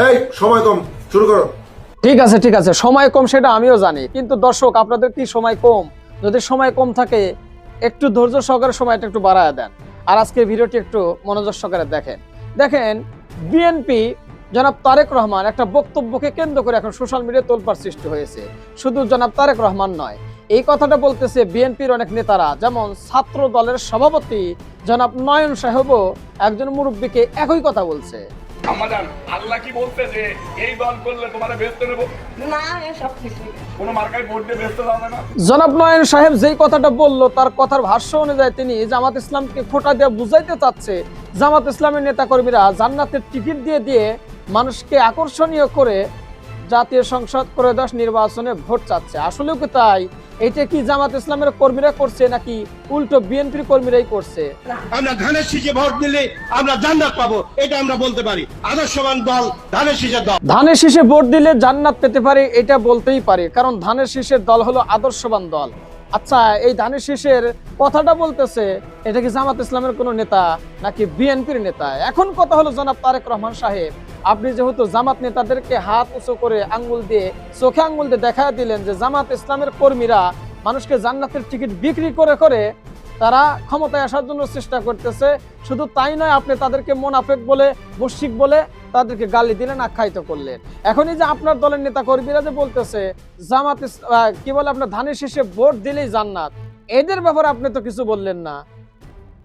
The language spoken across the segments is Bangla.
এই, সময় কম, শুরু করো। ঠিক আছে ঠিক আছে, সময় কম সেটা আমিও জানি, কিন্তু দর্শক, আপনাদের কি সময় কম? যদি সময় কম থাকে, একটু ধৈর্য সহকারে সময়টা একটু বাড়ায় দেন। আর আজকে ভিডিওটি একটু মনোযোগ সহকারে দেখেন। দেখেন বিএনপি জনাব তারেক রহমান একটা বক্তব্যকে কেন্দ্র করে এখন সোশ্যাল মিডিয়ায় তোলপাড় সৃষ্টি হয়েছে। শুধু জনাব তারেক রহমান নয়, এই কথাটা বলতেছে বিএনপির অনেক নেতারা, যেমন ছাত্র দলের সভাপতি জনাব নয়ন সাহেবও একজন মুরব্বীকে একই কথা বলছে। আমাদের আল্লাহ কি বলতে যে এই দল করলে তোমার ব্যস্ত নেব না এসব কিছু কোনো মার্কায় ভোট দিয়ে ব্যস্ত যাবে না? জনাব নয়ন সাহেব যেই কথাটা বলল তার কথার ভাষ্য অনুযায়ী তিনি জামাত ইসলামকে খোটা দিয়ে বুঝাইতে চাচ্ছে। জামাত ইসলামের নেতাকর্মীরা জান্নাতের টিকিট দিয়ে দিয়ে মানুষকে আকর্ষণীয় করে জাতীয় সংসদ ত্রয়োদশ নির্বাচনে ভোট চাচ্ছে। আসলেও কি তাই? এটা কি জামাত ইসলামের কর্মীরা করছে নাকি উল্টো বিএনপির কর্মীরাই করছে? আমরা ধানের শীষে ভোট দিলে আমরা জান্নাত পাবো এটা আমরা বলতে পারি। আদর্শবান দল ধানের শীষের দল। ধানের শীষে ভোট দিলে জান্নাত পেতে পারে এটা বলতেই পারে কারণ ধানের শীষের দল হলো আদর্শবান দল। আচ্ছা এই ধানের শীষের কথাটা বলতেছে, এটা কি জামাত ইসলামের কোনো নেতা নাকি বিএনপির নেতা? এখন কথা হলো জনাব তারেক রহমান সাহেব, আপনি যেহেতু জামাত নেতাদেরকে হাত উঁচু করে আঙ্গুল দিয়ে, চোখে আঙ্গুল দিয়ে দেখা দিলেন যে জামাত ইসলামের কর্মীরা মানুষকে জান্নাতের টিকিট বিক্রি করে করে তারা ক্ষমতায় আসার জন্য চেষ্টা করতেছে, শুধু তাই নয়, আপনি তাদেরকে মোনাফেক বলে মুশিক বলে তাদেরকে গালি দিলেন আখ্যায়িত করলেন। এখনই যে আপনার দলের নেতা কর্মীরা যে বলতেছে জামাত কি বলে আপনার ধানের শীষে ভোট দিলেই জান্নাত। এদের ব্যাপারে আপনি তো কিছু বললেন না।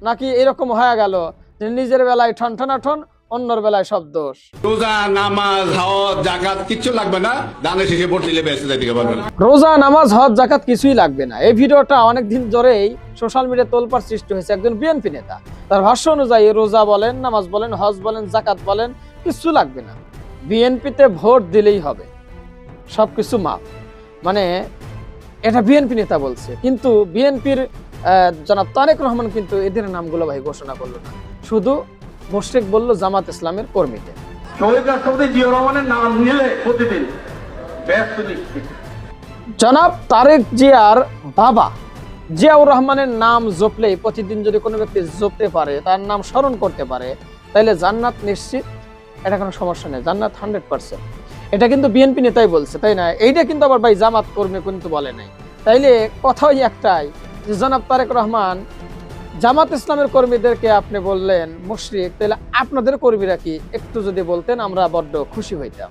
নাকি এরকম হয়ে গেল যে নিজের বেলায় ঠন ঠন অন্যর বেলায় সব দোষ? রোজা নামাজ হাওয়াত জাকাত কিচ্ছু লাগবে না। দানের শেষে ভোট দিলে বেঁচে যাইতে পারবেন রোজা নামাজ হজ জাকাত কিছুই লাগবে না। এই ভিডিওটা অনেক দিন ধরেই সোশ্যাল মিডিয়ায় তোলপাড় সৃষ্টি হয়েছে একজন বিএনপি নেতা। তার ভাষ্য অনুযায়ী রোজা বলেন নামাজ বলেন হজ বলেন জাকাত বলেন কিছু লাগবে না। বিএনপিতে ভোট দিলেই হবে। সব কিছু মাপ মানে এটা বিএনপি নেতা বলছে। কিন্তু বিএনপির জনাব তারেক রহমান কিন্তু এদের নামগুলো ভাই ঘোষণা করল না। শুধু মোশেক বলল জামাত ইসলামের কর্মীদের। শহীদ রাষ্ট্রপতি জিয়া রহমানের নাম নিলে প্রতিদিন ব্যস্ত নিশ্চিত। জনাব তারেক জিয়ার বাবা জিয়াউর রহমানের নাম জপলেই প্রতিদিন যদি কোনো ব্যক্তি জপতে পারে তার নাম স্মরণ করতে পারে তাহলে জান্নাত নিশ্চিত এটা কোনো সমস্যা নেই জান্নাত হান্ড্রেড পার্সেন্ট এটা কিন্তু বিএনপি নেতাই বলছে তাই না? এইটা কিন্তু আবার ভাই জামাত কর্মী কিন্তু বলে নাই। তাইলে কথাই একটাই যে জনাব তারেক রহমান জামাত ইসলামের কর্মীদেরকে আপনি বললেন মুশরিক তাহলে আপনাদের কর্মীরা কি একটু যদি বলতেন আমরা বড্ড খুশি হইতাম।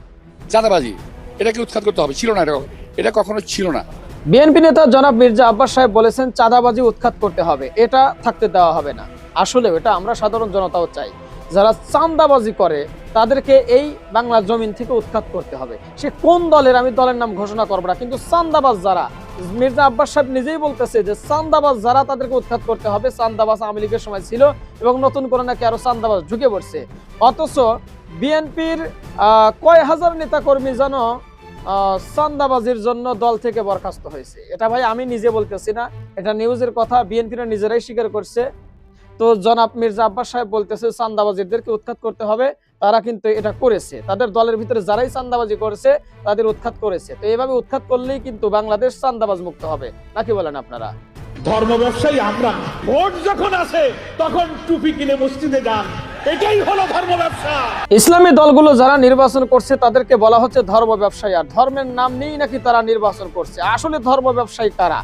চাঁদাবাজি এটাকে উৎখাত করতে হবে? ছিল না এটা এটা কখনো ছিল না। বিএনপি নেতা জনাব মির্জা আব্বাস সাহেব বলেছেন চাঁদাবাজি উৎখাত করতে হবে এটা থাকতে দেওয়া হবে না। আসলে এটা আমরা সাধারণ জনতাও চাই। যারা চান্দাবাজি করে, তাদেরকে এই বাংলার জমিন থেকে উৎখাত করতে হবে। সে কোন দলের? আমি দলের নাম ঘোষণা করব না। কিন্তু চান্দাবাজ যারা, মির্জা আব্বাস সাহেব নিজেই বলতেছে যে চান্দাবাজ যারা, তাদেরকে উৎখাত করতে হবে। চান্দাবাজ আওয়ামী লীগের সময় ছিল এবং নতুন করে নাকি আরও চান্দাবাজ ঢুকে পড়ছে। অথচ বিএনপির কয় হাজার নেতা কর্মী যেন চান্দাবাজির জন্য দল থেকে বরখাস্ত হয়েছে। এটা ভাই আমি নিজে বলতেছি না। এটা নিউজের কথা। বিএনপিরা নিজেরাই স্বীকার করছে। তো জনাব মির্জা আব্বাস সাহেব বলতেছে চান্দাবাজিদেরকে উৎখাত করতে হবে। তারা কিন্তু এটা করেছে। তাদের দলের ভিতরে যারাই চান্দাবাজি করেছে তাদের উৎখাত করেছে। তো এইভাবে উৎখাত করলেই কিন্তু বাংলাদেশ চান্দাবাজ মুক্ত হবে। নাকি বলেন আপনারা? ধর্ম ব্যবসায়ী আমরা ভোট যখন আসে তখন টুপি কিনে মসজিদে যান। এটাই হলো ধর্ম ব্যবসা। ইসলামী দলগুলো যারা নির্বাচন করছে তাদেরকে বলা হচ্ছে ধর্ম ব্যবসায়ী। আর ধর্মের নাম নিয়েই নাকি তারা নির্বাচন করছে। আসলে ধর্ম ব্যবসায়ী কারা?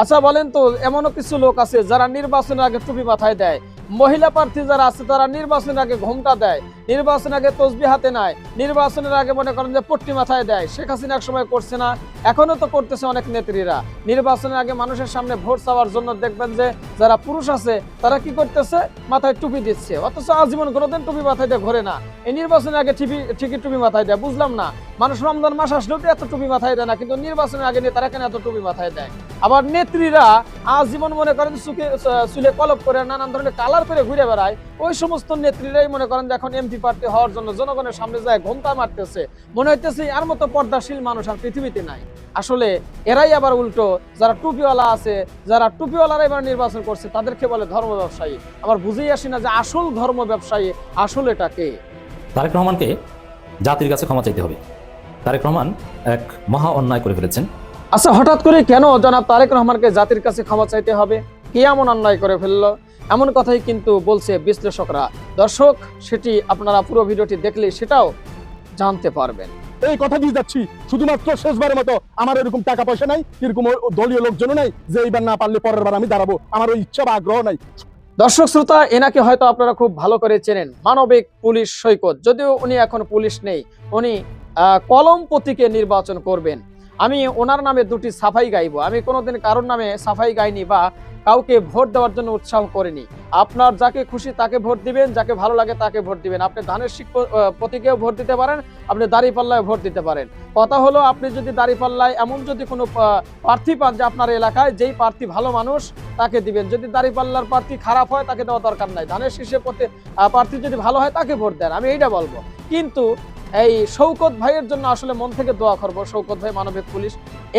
আচ্ছা বলেন তো, এমনও কিছু লোক আছে যারা নির্বাচনের আগে টুপি মাথায় দেয়। মহিলা প্রার্থী যারা আছে, তারা নির্বাচনের আগে ঘোমটা দেয়। নির্বাচনের আগে তসবি হাতে নেয়। নির্বাচনের আগে মনে করেন যে পট্টি মাথায় দেয়। শেখ হাসিনা এক সময় করছে না এখনও তো করতেছে অনেক নেত্রীরা। নির্বাচনের আগে মানুষের সামনে ভোট চাওয়ার জন্য দেখবেন যে যারা পুরুষ আছে, তারা কি করতেছে? মাথায় টুপি দিচ্ছে। অথচ আজীবন কোনোদিন টুপি মাথায় দিয়ে ঘোরে না। এই নির্বাচনের আগে ঠিকই ঠিকই টুপি মাথায় দেয়। বুঝলাম না। মানুষ রমজান মাস আসলেও তো এত টুপি মাথায় দেয় না, কিন্তু নির্বাচনের আগে নিয়ে তারা কেন এত টুপি মাথায় দেয়? আবার নেত্রীরা আজীবন মনে করেন চুকে চুলে কলপ করে নানান ধরনের কালার করে ঘুরে বেড়ায়। ওই সমস্ত নেত্রীরাই মনে করেন এখন এমপি প্রার্থী হওয়ার জন্য জনগণের সামনে যায়, ঘোমটা মারতেছে। মনে হইতেছে আর মতো পর্দাশীল মানুষ আর পৃথিবীতে নাই। আসলে এরাই আবার উল্টো, যারা টুপিওয়ালা আছে, যারা টুপিওয়ালারা এবার নির্বাচন করছে, তাদেরকে বলে ধর্ম ব্যবসায়ী। আবার বুঝেই আসি না যে আসল ধর্ম ব্যবসায়ী আসল এটা কে। তারেক রহমানকে জাতির কাছে ক্ষমা চাইতে হবে। তারেক রহমান এক মহা অন্যায় করে ফেলেছেন। আচ্ছা হঠাৎ করে কেন জনাব তারেক রহমানকে জাতির কাছে ক্ষমা চাইতে হবে? কে এমন অন্যায় করে ফেলল? এমন কথাই কিন্তু বলছে বিশ্লেষকরা। দর্শক সেটি আপনারা পুরো ভিডিওটি দেখলে সেটাও জানতে পারবেন। এই কথা দিয়ে যাচ্ছি। শুধুমাত্র শেষবারের মতো আমার এরকম টাকা পয়সা নাই এরকম দলীয় লোকজনও নাই যে এইবার না পারলে পরের বার আমি দাঁড়াবো। আমার ওই ইচ্ছা বা আগ্রহ নাই। দর্শক শ্রোতা এনাকে হয়তো আপনারা খুব ভালো করে চেনেন। মানবিক পুলিশ সৈকত। যদিও উনি এখন পুলিশ নেই উনি কলম প্রতীকে নির্বাচন করবেন। আমি ওনার নামে দুটি সাফাই গাইব। আমি কোনোদিন কারোর নামে সাফাই গাইনি বা কাউকে ভোট দেওয়ার জন্য উৎসাহ করিনি। আপনার যাকে খুশি তাকে ভোট দিবেন, যাকে ভালো লাগে তাকে ভোট দিবেন। আপনি ধানের শিক প্রতীকেও ভোট দিতে পারেন, আপনি দাঁড়িপাল্লায় ভোট দিতে পারেন। কথা হলো, আপনি যদি দাঁড়িপাল্লায় এমন যদি কোনো প্রার্থী পান যে আপনার এলাকায়, যেই প্রার্থী ভালো মানুষ, তাকে দিবেন। যদি দাঁড়িপাল্লার প্রার্থী খারাপ হয়, তাকে দেওয়া দরকার নাই। ধানের শীর্ষে প্রার্থী যদি ভালো হয়, তাকে ভোট দেন। আমি এইটা বলব। কিন্তু এই শৌকত ভাইয়ের জন্য আসলে মন থেকে দোয়া করব। শৌকত ভাই মানবিক পুলিশ,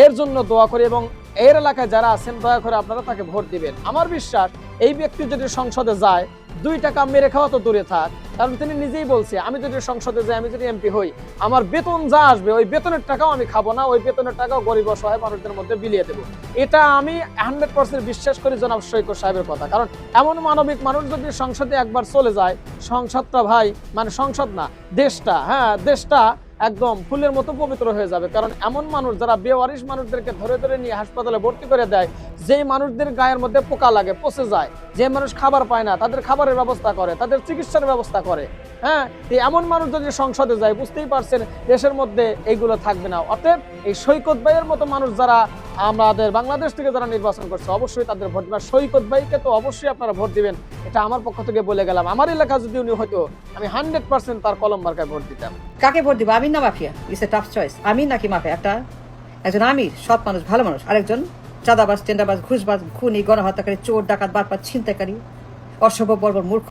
এর জন্য দোয়া করি এবং এর এলাকায় যারা আছেন, দয়া করে আপনারা তাকে ভোট দিবেন। আমার বিশ্বাস, এই ব্যক্তি যদি সংসদে যায় দুই টাকা মেরে খাওয়া তো দূরে থাক। কারণ তিনি নিজেই বলছে, আমি যদি সংসদে যাই, আমি যদি এমপি হই, আমার বেতন যা আসবে, ওই বেতনের টাকাও আমি খাব না, ওই বেতনের টাকাও গরিব, অসহায় মানুষদের মধ্যে বিলিয়ে দেবো। এটা আমি হান্ড্রেড পার্সেন্ট বিশ্বাস করি জনাব সৈকত সাহেবের কথা। কারণ এমন মানবিক মানুষ যদি সংসদে একবার চলে যায়, সংসদটা ভাই মানে সংসদ না, দেশটা হ্যাঁ দেশটা একদম ফুলের মতো পবিত্র হয়ে যাবে। কারণ এমন মানুষ যারা বেওয়ারিশ মানুষদেরকে ধরে ধরে নিয়ে হাসপাতালে ভর্তি করে দেয়, যেই মানুষদের গায়ের মধ্যে পোকা লাগে, পচে যায়, যে মানুষ খাবার পায় না, তাদের খাবারের ব্যবস্থা করে, তাদের চিকিৎসার ব্যবস্থা করে। হ্যাঁ এমন মানুষ যদি সংসদে যায়, বুঝতেই পারছেন দেশের মধ্যে এইগুলো থাকবে না। অতএব এই সৈকত ভাইয়ের মতো মানুষ যারা আমাদের বাংলাদেশ থেকে যারা নির্বাচন করছে, অবশ্যই তাদের ভোট দিবেন। সৈকত ভাইকে তো অবশ্যই আপনারা ভোট দিবেন। এটা আমার পক্ষ থেকে বলে গেলাম। আমার এলাকা যদি উনি হতো আমি হান্ড্রেড পার্সেন্ট তার কলম মার্কায় ভোট দিতাম। কাকে ভোট দিব? আমি না mafia? It's a tough choice আমি নাকি মাফিয়া? একটা, একজন আমি সৎ মানুষ, ভালো মানুষ। আরেকজন চাঁদাবাজ, টেন্ডাবাজ, ঘুষবাজ, খুনি, গণহত্যাকারী, চোর, ডাকাত বাটপাত ছিনতাইকারী অসভ্য বর্বর, মূর্খ।